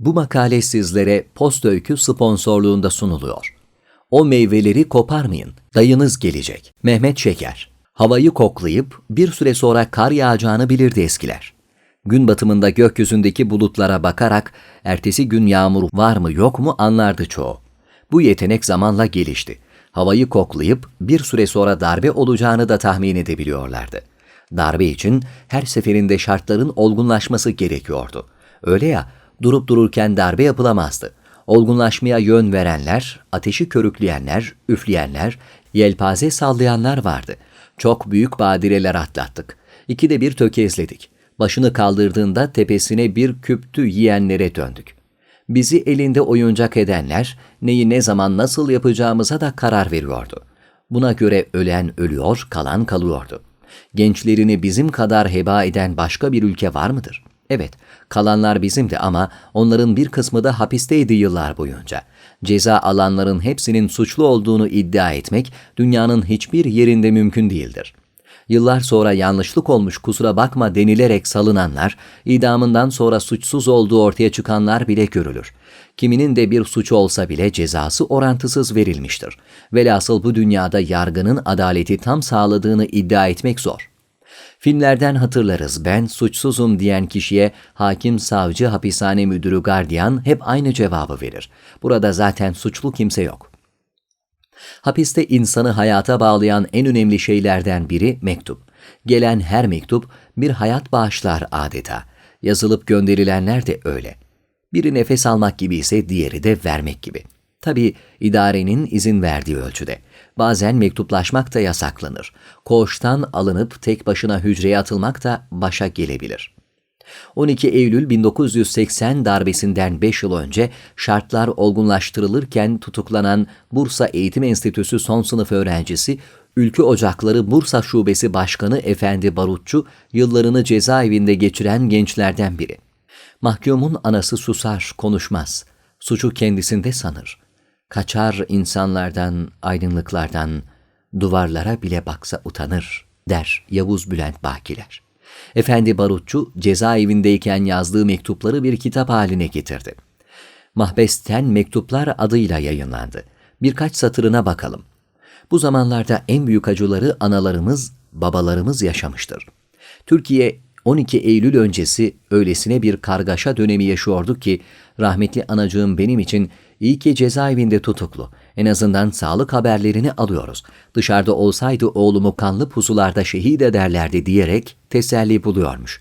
Bu makale sizlere Post Öykü sponsorluğunda sunuluyor. O meyveleri koparmayın, dayınız gelecek. Mehmet Şeker. Havayı koklayıp bir süre sonra kar yağacağını bilirdi eskiler. Gün batımında gökyüzündeki bulutlara bakarak ertesi gün yağmur var mı yok mu anlardı çoğu. Bu yetenek zamanla gelişti. Havayı koklayıp bir süre sonra darbe olacağını da tahmin edebiliyorlardı. Darbe için her seferinde şartların olgunlaşması gerekiyordu. Öyle ya, durup dururken darbe yapılamazdı. Olgunlaşmaya yön verenler, ateşi körükleyenler, üfleyenler, yelpaze sallayanlar vardı. Çok büyük badireler atlattık. İkide bir tökezledik. Başını kaldırdığında tepesine bir küptü yiyenlere döndük. Bizi elinde oyuncak edenler, neyi ne zaman nasıl yapacağımıza da karar veriyordu. Buna göre ölen ölüyor, kalan kalıyordu. Gençlerini bizim kadar heba eden başka bir ülke var mıdır? Evet, kalanlar bizimdi ama onların bir kısmı da hapisteydi yıllar boyunca. Ceza alanların hepsinin suçlu olduğunu iddia etmek dünyanın hiçbir yerinde mümkün değildir. Yıllar sonra yanlışlık olmuş kusura bakma denilerek salınanlar, idamından sonra suçsuz olduğu ortaya çıkanlar bile görülür. Kiminin de bir suçu olsa bile cezası orantısız verilmiştir. Velhasıl bu dünyada yargının adaleti tam sağladığını iddia etmek zor. Filmlerden hatırlarız ben suçsuzum diyen kişiye hakim, savcı, hapishane müdürü, gardiyan hep aynı cevabı verir. Burada zaten suçlu kimse yok. Hapiste insanı hayata bağlayan en önemli şeylerden biri mektup. Gelen her mektup bir hayat bağışlar adeta. Yazılıp gönderilenler de öyle. Biri nefes almak gibi ise diğeri de vermek gibi. Tabi idarenin izin verdiği ölçüde. Bazen mektuplaşmak da yasaklanır. Koğuştan alınıp tek başına hücreye atılmak da başa gelebilir. 12 Eylül 1980 darbesinden 5 yıl önce şartlar olgunlaştırılırken tutuklanan Bursa Eğitim Enstitüsü son sınıf öğrencisi Ülkü Ocakları Bursa Şubesi Başkanı Efendi Barutçu yıllarını cezaevinde geçiren gençlerden biri. Mahkumun anası susar, konuşmaz. Suçu kendisinde sanır. Kaçar insanlardan, aydınlıklardan, duvarlara bile baksa utanır, der Yavuz Bülent Bakiler. Efendi Barutçu cezaevindeyken yazdığı mektupları bir kitap haline getirdi. Mahbesten Mektuplar adıyla yayınlandı. Birkaç satırına bakalım. Bu zamanlarda en büyük acıları analarımız, babalarımız yaşamıştır. Türkiye 12 Eylül öncesi öylesine bir kargaşa dönemi yaşıyordu ki rahmetli anacığım benim için iyi ki cezaevinde tutuklu. En azından sağlık haberlerini alıyoruz. Dışarıda olsaydı oğlumu kanlı pusularda şehit ederlerdi diyerek teselli buluyormuş.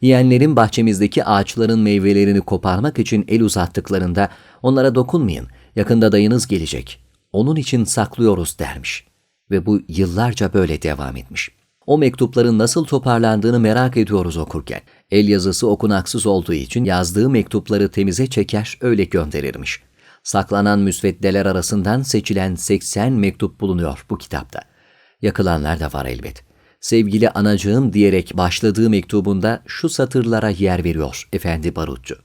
Yeğenlerin bahçemizdeki ağaçların meyvelerini koparmak için el uzattıklarında onlara dokunmayın, yakında dayınız gelecek. Onun için saklıyoruz dermiş. Ve bu yıllarca böyle devam etmiş.'' O mektupların nasıl toparlandığını merak ediyoruz okurken. El yazısı okunaksız olduğu için yazdığı mektupları temize çeker öyle gönderirmiş. Saklanan müsveddeler arasından seçilen 80 mektup bulunuyor bu kitapta. Yakılanlar da var elbet. Sevgili anacığım diyerek başladığı mektubunda şu satırlara yer veriyor Efendi Barutçu.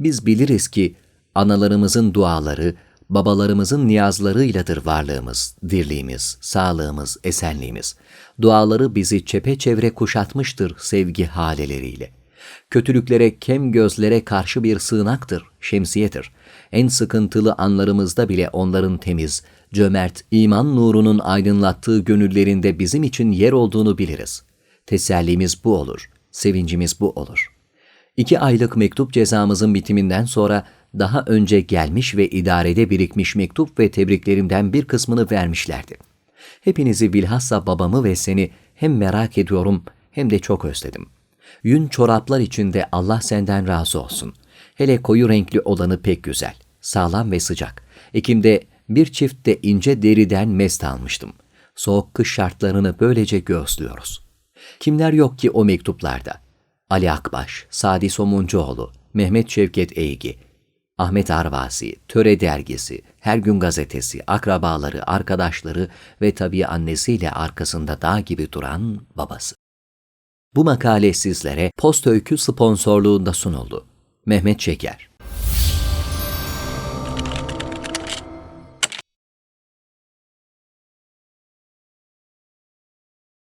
Biz biliriz ki analarımızın duaları, babalarımızın niyazlarıyladır varlığımız, dirliğimiz, sağlığımız, esenliğimiz. Duaları bizi çepeçevre kuşatmıştır sevgi haleleriyle. Kötülüklere, kem gözlere karşı bir sığınaktır, şemsiyedir. En sıkıntılı anlarımızda bile onların temiz, cömert, iman nurunun aydınlattığı gönüllerinde bizim için yer olduğunu biliriz. Tesellimiz bu olur, sevincimiz bu olur. İki aylık mektup cezamızın bitiminden sonra daha önce gelmiş ve idarede birikmiş mektup ve tebriklerimden bir kısmını vermişlerdi. Hepinizi bilhassa babamı ve seni hem merak ediyorum hem de çok özledim. Yün çoraplar içinde Allah senden razı olsun. Hele koyu renkli olanı pek güzel, sağlam ve sıcak. Ekim'de bir çift de ince deriden mest almıştım. Soğuk kış şartlarını böylece göğüslüyoruz. Kimler yok ki o mektuplarda? Ali Akbaş, Sadi Somuncuoğlu, Mehmet Şevket Eygi, Ahmet Arvasi, Töre Dergisi, Her Gün Gazetesi, akrabaları, arkadaşları ve tabii annesiyle arkasında dağ gibi duran babası. Bu makale sizlere Post Öykü sponsorluğunda sunuldu. Mehmet Şeker